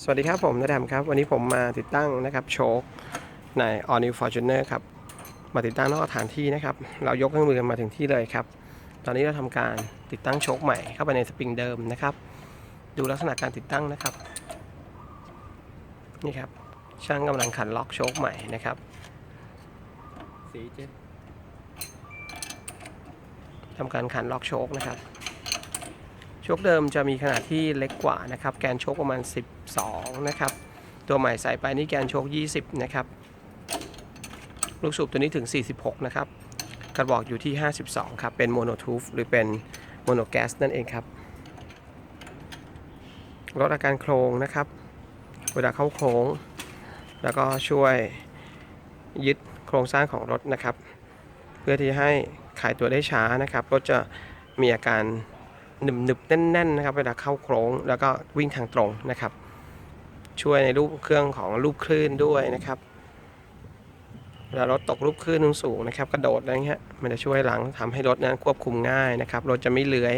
สวัสดีครับผมนาดำครับ วันนี้ผมมาติดตั้งนะครับโชคใน All New Fortuner ครับมาติดตั้งนอกสถานที่นะครับ เรายกเครื่องมือกันมาถึงที่เลยครับ ตอนนี้เราทำการติดตั้งโชคใหม่เข้าไปในสปริงเดิมนะครับ ดูลักษณะการติดตั้งนะครับนี่ครับช่างกำลังขันล็อกโชคใหม่นะครับสีเจ็ดทำการขันล็อกโชคนะครับ โชคเดิมจะมีขนาดที่เล็กกว่านะครับแกนโชคประมาณ 12 นะครับ ตัวใหม่ใส่ไปนี่แกนโชค 20 นะครับ ลูกสูบตัวนี้ถึง 46 นะครับ กระบอกอยู่ที่ 52 ครับ เป็นโมโนทูฟหรือเป็นโมโนแกสนั่นเองครับลดอาการโครงนะครับ เวลาเข้าโค้ง แล้วก็ช่วยยึดโครงสร้างของรถนะครับ เพื่อที่ให้ขายตัวได้ช้านะครับ รถจะมีอาการ หนึบหนึบๆแน่นๆนะครับเวลาเข้าโค้งแล้วก็วิ่งทางตรงนะครับ ช่วยในรูปเครื่องของรูปคลื่นด้วยนะครับเวลารถตกรูปคลื่นสูงนะครับกระโดดอะไรเงี้ยมันจะช่วยหลังทำให้รถนั้นควบคุมง่ายนะครับรถจะไม่เลื้อย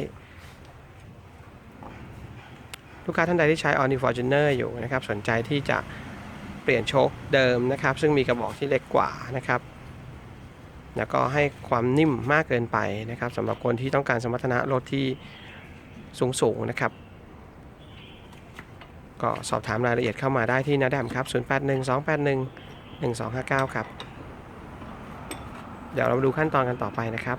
ลูกค้าท่านใดที่ใช้ o n i Fortuner อยู่นะครับ สนใจที่จะเปลี่ยนโชคเดิมนะครับ ซึ่งมีกระบอกที่เล็กกว่านะครับ แล้วก็ให้ความนิ่มมากเกินไปนะครับสำหรับคนที่ต้องการสมรรถนะรถที่ สูงๆนะครับ ก็สอบถามรายละเอียดเข้ามาได้ที่นาดามครับ 0812811259 ครับ เดี๋ยวเรามาดูขั้นตอนกันต่อไปนะครับ